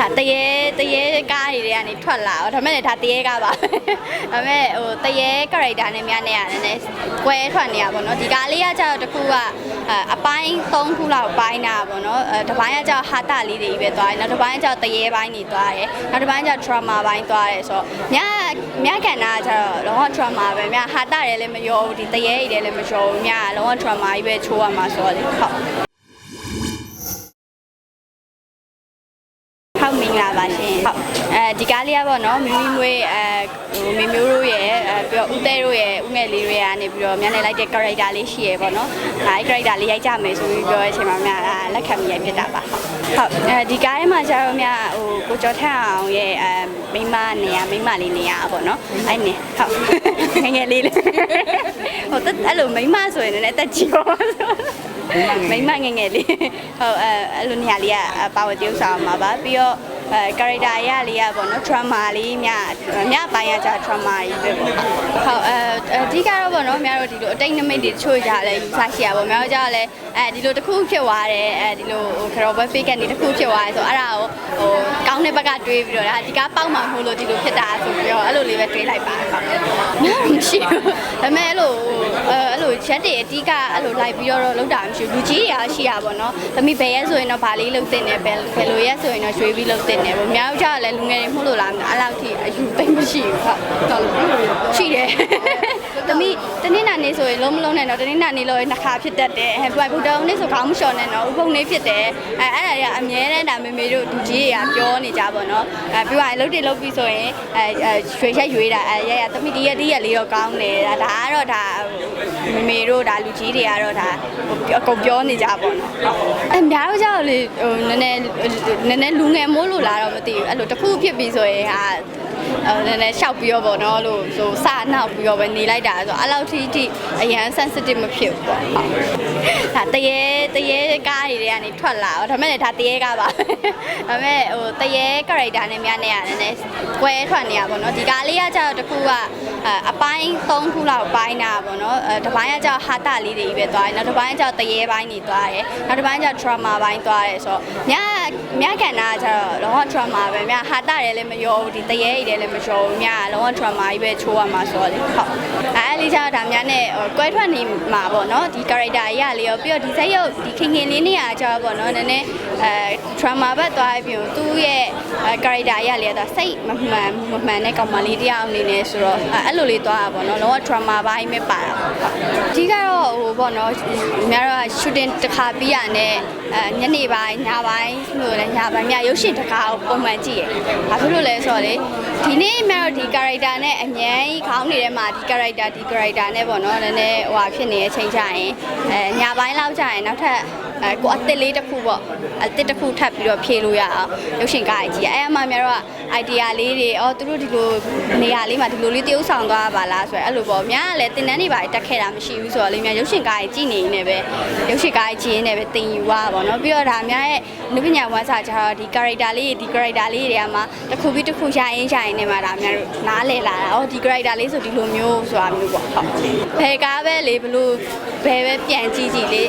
ဒါတရေတရေကားတွေတွေကနေထွက်လာတော့ဒါမဲ့လည်းဒါတရေကားပါဒါမဲ့ဟိုတရေ character နဲ့များနေရတယ်နည်းကွဲထွက်နေရပါတော့ဒီကားလေးကကျတော့တစ်ခုကအပိုင်း3ခုလောက်ပိုင်းတာပေါ့နော်အဲတစ်ပိုင်းကကျတော့ဟာတာလေးတွေပဲသွားတယ်နောက်တစ်ပိုင်းကကျတော့တရေပိုင်းတွေသွားတယ်နောက်တစ်ပိုင်းကျတော့ drama ပိုင်းသွားတယ်ဆိုတော့မြမြကန်တာကကျတော့လုံးဝ drama ပဲမြဟာတာတွေလည်းမရောဘူးဒီတရေတွေလည်းမရောဘူးမြလုံးဝ drama ကြီးပဲချိုးရမှာဆိုတော့လေဟုတ် ဟုတ်မင်္ဂလာပါရှင်ဟုတ်အဲဒီကားလေးကပေါ့နော်မိမိမွေးအဲဟိုမိမျိုးတို့ရဲ့အဲပြီးတော့ဦးသေးတို့ရဲ့ဦးငယ်လေးတွေကနေပြီးတော့မြန်နေလိုက်တဲ့ character လေးရှိရပေါ့နော်ဒါအဲ character လေးရိုက်ကြမယ်ဆိုပြီးပြောတဲ့အချိန်မှာမြန်အဲလက်ခံမိရိုက်ဖြစ်တာပါဟုတ်အဲဒီကားထဲမှာကျတော့မြန်ဟိုကိုကျော်ထန့်အောင်ရဲ့အဲမိမနေရမိမလေးနေရပေါ့နော်အဲ့နေဟုတ်ငယ်ငယ်လေးလေးဟိုတက်အဲ့လိုမိမဆိုရင်လည်းတက်ကြည့်ပါ မိမငယ်ငယ်လေးဟုတ်အဲအဲ့လိုနေရာလေးကပါဝတီဥဆောင်မှာပါပြီးတော့ အဲ character ရလေးကပေါ့နော် drama လေးမြမြပိုင်းကကြာ drama ကြီးပဲပေါ့ဟုတ်အဲအဓိကတော့ပေါ့နော်များတို့ဒီလိုအတိတ်နမိတ်တွေတချို့ကြလဲယူဆရှိရပါများတို့ကြလဲအဲဒီလိုတစ်ခုဖြစ်သွားတယ်အဲဒီလိုဟို crop fake ကနေတစ်ခုဖြစ်သွားတယ်ဆိုအဲ့ဒါကိုဟိုကောင်းတဲ့ဘက်ကတွေးပြီးတော့ဒါဒီကားပေါက်မှာမဟုတ်လို့ဒီလိုဖြစ်တာဆိုပြီးတော့အဲ့လိုလေးပဲတွေးလိုက်ပါဟုတ်များမရှိဘူးဒါပေမဲ့အဲ့လိုအဲအဲ့လိုချက်တွေအတိကအဲ့လိုလိုက်ပြီးတော့လောက်တာမရှိဘူးလူကြီးတွေကရှိရပါတော့သမီးဘယ်ရဲဆိုရင်တော့ဗာလေးလုတ်တင်တယ်ဘယ်ဘယ်လိုရဲဆိုရင်တော့ရွှေပြီးလုတ်တင်တယ်ပေါ့များတို့ကြလည်းလူငယ်တွေမှုလို့လားအဲ့လောက်ထိအယူသိမ့်မရှိဘူးဟုတ်တော်ရှိတယ်သမီးတနင်္လာနေ့ဆိုရင်လုံးမလုံးနဲ့တော့တနင်္လာနေ့လို့နှစ်ခါဖြစ်တတ်တယ်ဟဲ့ဘိုင်ဘူတောင်းနေ့ဆိုခေါင်းမလျှော်နဲ့တော့ဥပုံနေ့ဖြစ်တယ်အဲအဲ့ဒါတွေကအမြဲတမ်းဒါမေမေတို့လူကြီးတွေကပြောနေကြပါတော့အဲပြီးတော့လှုပ်တယ်လှုပ်ပြီးဆိုရင်အဲရွှေချက်ရွေးတာအဲရရသမီးဒီရက်ဒီရက်လေးတော့ကောင်းတယ်ဒါဒါကတော့ဒါ မေမေတို့ဒါလူကြီးတွေကတော့ဒါအကုန်ပြောနေကြပါတော့အဲများတော့ကြောက်လေဟိုနည်းနည်းနည်းနည်းလူငယ်မိုးလို့လာတော့မသိဘူးအဲ့လိုတစ်ခုဖြစ်ပြီးဆိုရင်ဟာအဲနည်းနည်းရှောက်ပြီးတော့ပေါ့နော်လို့ဆိုစနောက်ပြီးတော့ပဲနေလိုက်တာဆိုအဲ့လောက်ထိထိအရန် sensitive မဖြစ်ဘူးပေါ့ဟုတ်ဒါတရေတရေကားတွေတွေကနေထွက်လာတော့ဒါမဲ့လည်းဒါတရေကားပါဒါမဲ့ဟိုတရေ character နဲ့များနေရတယ်နည်းကွဲထွက်နေရပါတော့ဒီကားလေးကကျတော့တစ်ခုက အပိုင်း3ခုလောက်ပိုင်းတာပေါ့နော်အဲတစ်ပိုင်းကကျတော့ဟာတာလေးတွေပဲသွားတယ်နောက်တစ်ပိုင်းကကျတော့တရေပိုင်းတွေသွားတယ်နောက်တစ်ပိုင်းကျတော့ drama ပိုင်းသွားတယ်ဆိုတော့မြမြကန်တာကကျတော့လုံးဝ drama ပဲမြဟာတာတွေလည်းမရောဘူးဒီတရေတွေလည်းမရောဘူးမြလုံးဝ drama ကြီးပဲချိုးရမှာဆိုတော့လေဟုတ်အဲလေးကျတော့ဒါများနဲ့ကွဲထွက်နေမှာပေါ့နော်ဒီ character ကြီးကလေးရောပြီးတော့ဒီဇက်ရုပ်ဒီခင်ခင်လေးနေရာကျတော့ပေါ့နော်နည်းနည်းအဲ drama ဘက်သွားပြီးသူ့ရဲ့ character ကြီးကလေးကတော့စိတ်မမှန်မမှန်တဲ့ကောင်မလေးတယောက်အနေနဲ့ဆိုတော့အဲ့လိုလေးသွားတာပေါ့နော်လုံးဝ drama ဘိုင်းပဲပါတာပေါ့အဓိကတော့ဟိုပေါ့နော်များတော့ shooting တစ်ခါပြီးရတဲ့ အဲညနေပိုင်းညပိုင်းလို့လည်းညပိုင်းညရုပ်ရှင်တစ်ခါကိုပုံမှန်ကြည့်ရဘာဖြစ်လို့လဲဆိုတော့လေဒီနေ့များတော့ဒီ character နဲ့အញ្ញမ်းခေါင်းနေတဲ့မှာဒီ character ဒီ character နဲ့ပေါ့နော်နည်းနည်းဟိုဟာဖြစ်နေတဲ့အချိန်ကျရင်အဲညပိုင်းလောက်ကျရင်နောက်ထပ်အဲကိုအစ်စ်လေးတစ်ခုပေါ့အစ်စ်တစ်ခုထပ်ပြီးတော့ဖြည့်လို့ရအောင်ရုပ်ရှင်ကားကြီးအဲအမှများတော့ idea လေးတွေအော်သူတို့ဒီလိုနေရာလေးမှာဒီလိုလေးတရုပ်ဆောင်သွားပါလားဆိုရယ်အဲ့လိုပေါ့များကလည်းတင်တန်းတွေပါတက်ခဲ့တာမရှိဘူးဆိုတော့လေးများရုပ်ရှင်ကားကြီးကြည့်နေနေပဲရုပ်ရှင်ကားကြီးနေပဲတင်ယူသွားပါတော့ပြီးတော့ဒါများရဲ့လူပညာဝါစာကျတော့ဒီ character လေးဒီ character လေးတွေကမှတစ်ခုပြီးတစ်ခုရရင်ရရင်နေမှာဒါများတို့နားလဲလာတာအော်ဒီ character လေးဆိုဒီလိုမျိုးဆိုတာမျိုးပေါ့ဟုတ်ဘယ်ကားပဲလေဘလို့ဘယ်ပဲပြန်ကြည့်ကြည့်လေ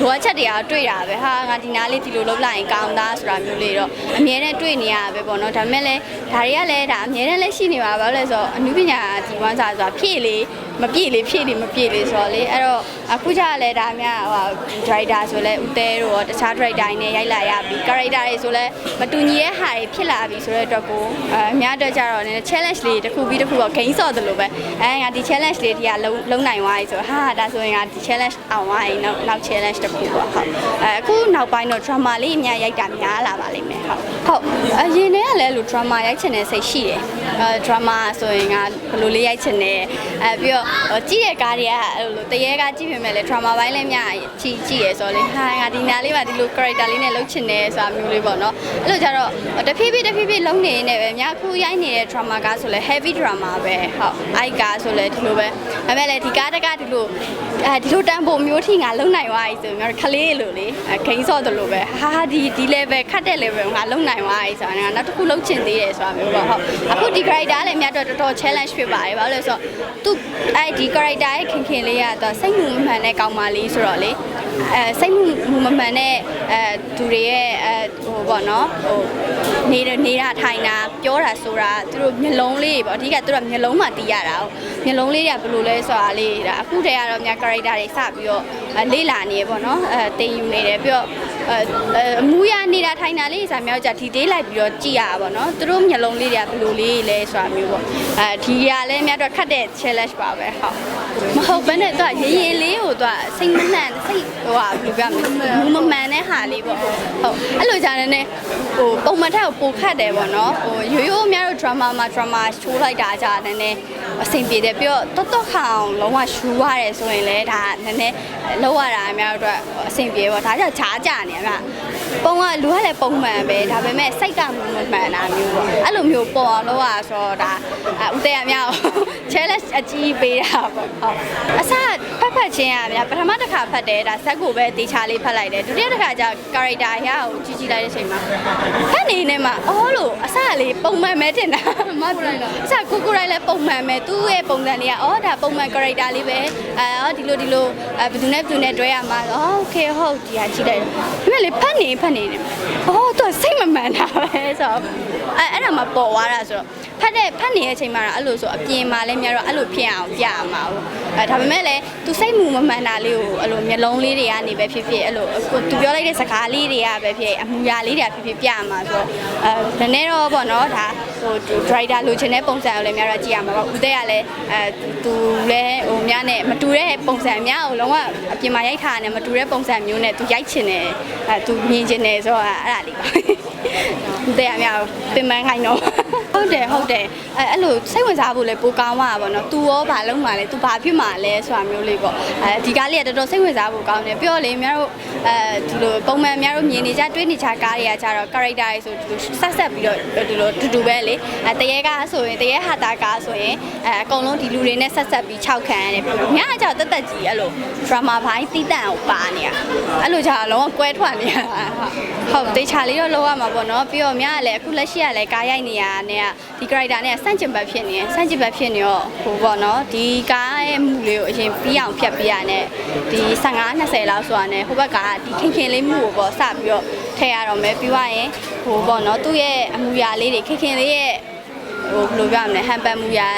လိုအပ်ချက်တွေကတွေ့တာပဲဟာငါဒီနားလေးဒီလိုလုပ်လိုက်ရင်ကောင်းသားဆိုတာမျိုးလေးတော့အမြဲတမ်းတွေ့နေရပဲပေါ့နော်ဒါပေမဲ့လည်းဒါတွေကလည်းဒါအမြဲတမ်းလည်းရှိနေပါဘာလို့လဲဆိုတော့အနုပညာဒီဝမ်းစာဆိုတာဖြည့်လေ မပြည့်လေဖြည့်လေမပြည့်လေဆိုတော့လေအဲ့တော့အခုကျလည်းဒါများဟို driver ဆိုလဲဦးသေးတို့ရောတခြား driver တွေနဲ့ရိုက်လာရပြီ character တွေဆိုလဲမတူညီတဲ့ဟာတွေဖြစ်လာပြီဆိုတဲ့အတွက်ကိုအဲအများအတွက်ကျတော့နည်း challenge လေးတစ်ခုပြီးတစ်ခုတော့ gain ဆော့တယ်လို့ပဲအဲငါဒီ challenge လေးတွေကလုံးလုံးနိုင်သွားပြီဆိုတော့ဟာဒါဆိုရင်ငါဒီ challenge အောင်သွားရင်နောက်နောက် challenge တစ်ခုပေါ့ဟုတ်အဲအခုနောက်ပိုင်းတော့ drama လေးအများရိုက်တာများလာပါလိမ့်မယ်ဟုတ်ဟုတ်အရင်တည်းကလည်းလို့ drama ရိုက်ချင်တဲ့စိတ်ရှိတယ်အဲ drama ဆိုရင်ငါဘယ်လိုလေးရိုက်ချင်တယ်အဲပြီးတော့ဟိုကြည့်တဲ့ကားတွေကအဲ့လိုတရေကားကြည့်ပြင်မဲ့လေ drama ဘိုင်းလည်းများကြည့်ကြည့်ရဆိုတော့လေဟာငါဒီနာလေးပါဒီလို character လေးနဲ့လုပ်ချင်တယ်ဆိုတာမျိုးလေးပေါ့နော်အဲ့လိုကြတော့တဖြည်းဖြည်းတဖြည်းဖြည်းလုံးနေနေပဲများခုရိုက်နေတဲ့ drama ကားဆိုလဲ heavy drama ပဲဟုတ်အိုက်ကားဆိုလဲဒီလိုပဲဒါပေမဲ့လေဒီကားတကဒီလိုအဲဒီလိုတန်ဖို့မျိုးထိငါလုံနိုင်သွားပြီဆိုရင်ငါခလေးလိုလေဂိမ်းဆော့တယ်လို့ပဲဟာဒီဒီ level ခတ်တဲ့ level ငါလုံနိုင်သွားပြီဆိုတာငါနောက်တစ်ခုလုံချင်သေးတယ်ဆိုတာမျိုးပေါ့ဟုတ်အခုဒီ character လည်းများတော့တော်တော် challenge ဖြစ်ပါတယ်ဘာလို့လဲဆိုတော့သူအဲဒီ character ရဲ့ခင်ခင်လေးကတော့စိတ်မှုမမှန်တဲ့ကောင်မလေးဆိုတော့လေအဲစိတ်မှုမမှန်တဲ့အဲသူတွေရဲ့အဲ ဟိုပေါ့နော်ဟိုနေနေတာထိုင်တာပြောတာဆိုတာသူတို့မျက်လုံးလေးပေါ့အဓိကသူတို့မျက်လုံးမှတီးရတာ哦မျက်လုံးလေးတွေကဘယ်လိုလဲဆိုတာလေးဒါအခုတည်းကတော့များ character တွေစပြီးတော့လေ့လာနေရပေါ့နော်အဲတင်ယူနေတယ်ပြီးတော့အဲအမူအရနေတာထိုင်တာလေးစာမျိုးကြဒီသေးလိုက်ပြီးတော့ကြည့်ရတာပေါ့နော်သူတို့မျက်လုံးလေးတွေကဘယ်လိုလေးလဲဆိုတာမျိုးပေါ့အဲဒီကလည်းများတော့ခတ်တဲ့ challenge ပါပဲဟုတ်မဟုတ်ဘဲနဲ့သူကရေရေလေးကိုသူကစိတ်မနှံ့စိတ်ဟိုဟာဘယ်လိုပြောမလဲမမှန်တဲ့ဟာလေးပေါ့ဟုတ်အဲ့လိုကြတဲ့နဲ့ဟိုပုံမှန်ထက်ကိုပိုခတ်တယ်ပေါ့နော်ဟိုရိုးရိုးများတို့ drama မှာ drama ရှိုးလိုက်တာကြတဲ့နဲ့အဆင်ပြေတယ်ပြီးတော့တော်တော်ခအောင်လုံးဝရှူရတယ်ဆိုရင်လည်းဒါနည်းနည်းလောက်ရတာအများတို့အတွက်အဆင်ပြေပေါ့ဒါကြောင့်ခြားကြနေအများ ပုံကလူကလည်းပုံမှန်ပဲဒါပေမဲ့စိတ်ကမမှန်တာမျိုးပေါ့အဲ့လိုမျိုးပေါ်အောင်လုပ်ရဆိုတော့ဒါဥတေအများ challenge အကြီးပေးတာပေါ့ဟုတ်အစဖတ်ဖတ်ချင်းရများပထမတစ်ခါဖတ်တယ်ဒါဇက်ကိုပဲတေချာလေးဖတ်လိုက်တယ်ဒုတိယတစ်ခါကျ character ရကိုကြည့်ကြည့်လိုက်တဲ့အချိန်မှာဖတ်နေနေမှာအော်လို့အစကလေးပုံမှန်ပဲတင်တာမဟုတ်ဘူးလားအစကိုကိုတိုင်းလည်းပုံမှန်ပဲသူ့ရဲ့ပုံစံတွေကအော်ဒါပုံမှန် character လေးပဲအဲအော်ဒီလိုဒီလိုအဲဘယ်သူနဲ့ဘယ်သူနဲ့တွဲရမှာအော် okay ဟုတ်ဒီဟာကြည့်လိုက်တယ်ဒါပေမဲ့လေဖတ်နေဖတ်နေတယ်အော်သူကစိတ်မမှန်တာပဲဆိုတော့အဲအဲ့ဒါမှပေါ်သွားတာဆိုတော့ ဖတ်တဲ့ဖတ်နေတဲ့အချိန်မှာတော့အဲ့လိုဆိုအပြင်မှာလည်းများတော့အဲ့လိုဖြစ်အောင်ပြရမှာပေါ့အဲဒါပေမဲ့လည်းသူစိတ်မူမမှန်တာလေးကိုအဲ့လိုမျက်လုံးလေးတွေကနေပဲဖြစ်ဖြစ်အဲ့လိုကိုသူပြောလိုက်တဲ့စကားလေးတွေကပဲဖြစ်အမူအရာလေးတွေကဖြစ်ဖြစ်ပြရမှာဆိုတော့အဲနည်းနည်းတော့ပေါ့နော်ဒါဟို driver လိုချင်တဲ့ပုံစံကိုလည်းများတော့ကြည့်ရမှာပေါ့ဦးတဲ့ကလည်းအဲသူလည်းဟိုများနဲ့မတူတဲ့ပုံစံများကိုလုံးဝအပြင်မှာရိုက်ထားတယ်မတူတဲ့ပုံစံမျိုးနဲ့သူရိုက်ချင်တယ်အဲသူမြင်ချင်တယ်ဆိုတော့အဲ့ဒါလေးပါဦးတဲ့ကများပင်ပန်းခိုင်းတော့ ဟုတ်တယ်ဟုတ်တယ်အဲအဲ့လိုစိတ်ဝင်စားဖို့လည်းပိုကောင်းပါပါတော့။ तू ရောဘာလုံးမှလဲ तू ဘာဖြစ်မှလဲဆိုတာမျိုးလေးပေါ့။အဲဒီကားလေးကတော်တော်စိတ်ဝင်စားဖို့ကောင်းတယ်။ပြောလေများတို့အဲဒီလိုပုံမှန်များတို့မြင်နေကြတွေးနေကြကားတွေကကြတော့ character တွေဆိုဒီလိုဆက်ဆက်ပြီးတော့ဒီလိုတူတူပဲလေ။အဲတရေကားဆိုရင်တရေဟာတာကားဆိုရင်အဲအကုန်လုံးဒီလူတွေနဲ့ဆက်ဆက်ပြီး6ခံရတယ်ပြီး။ညကကြောက်တက်တက်ကြီးအဲ့လို drama ဘိုင်းတီးတန့်အောင်ပါနေတာ။ အဲ့လိုကြတော့လုံးဝကွဲထွက်နေတာ။ဟုတ်တေချာလေးတော့လောက်ရမှာပေါ့နော်။ပြီးတော့မြကလည်းအခုလက်ရှိကလည်းကားရိုက်နေရတဲ့ဒီ character နဲ့ဆန့်ကျင်ဘက်ဖြစ်နေဆန့်ကျင်ဘက်ဖြစ်နေတော့ဟိုပေါ့နော်ဒီကားရဲ့မူလေးကိုအရင်ပြီးအောင်ဖြတ်ပြရတဲ့ဒီ15 20လောက်ဆိုတာနဲ့ဟိုဘက်ကဒီခင်ခင်လေးမှုကိုပေါ့စပြီးတော့ထည့်ရတော့မယ်ပြီးသွားရင်ဟိုပေါ့နော်သူ့ရဲ့အမူအရာလေးတွေခင်ခင်လေးရဲ့ဟိုဘယ်လိုပြောရမလဲဟန်ပန်မူရာ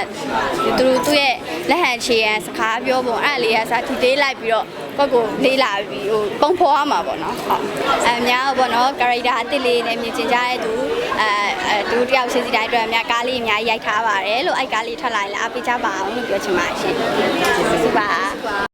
သူတို့သူ့ရဲ့လက်ဟန်ချေရန်စကားပြောပုံအဲ့လေးကစားဒီသေးလိုက်ပြီးတော့ ကိုယ့်ကိုလေးလာပြီးဟိုပုံဖော်ရမှာပေါ့နော်ဟုတ်အများပေါ့နော် character အစ်စ်လေးနဲ့မြင်ကျင်ကြတဲ့သူအဲအဲသူတယောက်ချင်းစီတိုင်းအတွက်အများကားလေးအများကြီးရိုက်ထားပါတယ်လို့အဲ့ကားလေးထွက်လာရင်လည်းအားပေးကြပါအောင်လို့ပြောချင်ပါတယ်ရှင်ကျေးဇူးပါ